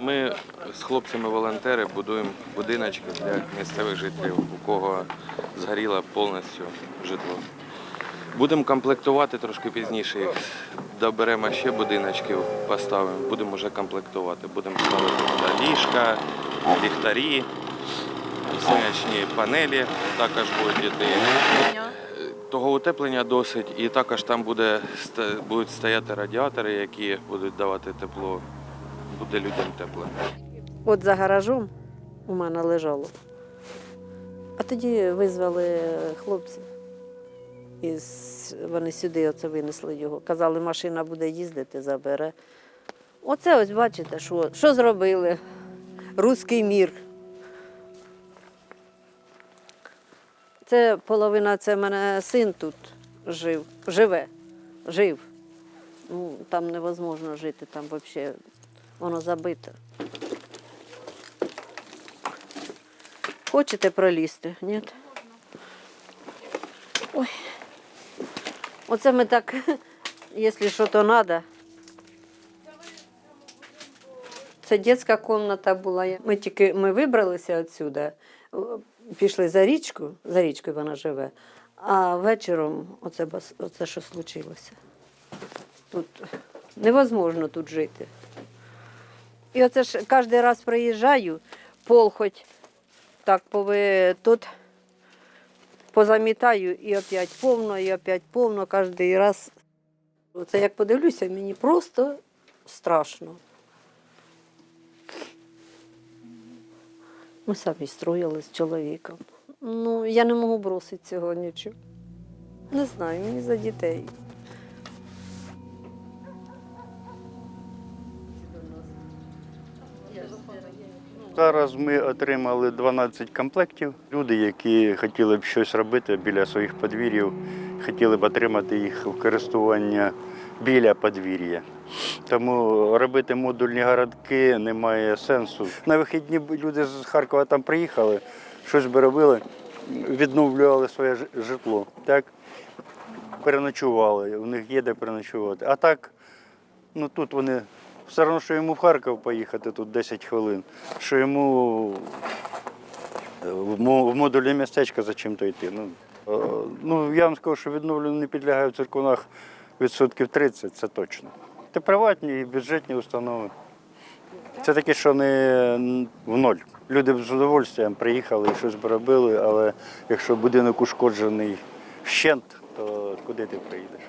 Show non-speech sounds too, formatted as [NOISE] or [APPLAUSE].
Ми з хлопцями-волонтери будуємо будиночки для місцевих жителів, у кого згоріло повністю житло. Будемо комплектувати трошки пізніше їх. Доберемо ще будиночків, поставимо, будемо вже комплектувати. Будемо ставити туди ліжка, ліхтарі, сонячні панелі також будуть йти. Того утеплення досить, і також там буде, будуть стояти радіатори, які будуть давати тепло. Буде людям тепло. От за гаражом у мене лежало. А тоді визвали хлопців. І вони сюди оце винесли його. Казали, машина буде їздити, забере. Оце ось бачите, що, що зробили. Руський мір. Це половина, це мене син тут жив, живе, жив. Ну, там невозможно жити, там взагалі воно забите. Хочете пролізти? Ні? Ой. Оце ми так, [LAUGHS] якщо що, то треба. Це дитяча кімната була. Ми тільки ми вибралися відсюди, пішли за річку, за річкою вона живе, а вечором оце, оце що случилося. Тут невозможно тут жити. І оце ж кожен раз приїжджаю, пол хоч так пови тут позамітаю і опять повно, і опять повно кожен раз. Оце як подивлюся, мені просто страшно. Ми самі строїли з чоловіком. Ну, я не можу бросити цього нічого. Не знаю, мені за дітей. Зараз ми отримали 12 комплектів. Люди, які хотіли б щось робити біля своїх подвір'їв, хотіли б отримати їх в користування біля подвір'я. Тому робити модульні городки немає сенсу. На вихідні люди з Харкова там приїхали, щось би робили, відновлювали своє житло. Так? Переночували, у них є де переночувати. А так, ну тут вони все одно, що йому в Харків поїхати тут 10 хвилин, що йому в модулі містечка за чим то йти. Ну, е, ну, я вам скажу, що відновленню не підлягає в церквунах відсотків 30, це точно. Це приватні і бюджетні установи. Це таке, що не в ноль. Люди б з удовольствием приїхали і щось б робили, але якщо будинок ушкоджений вщент, то куди ти приїдеш?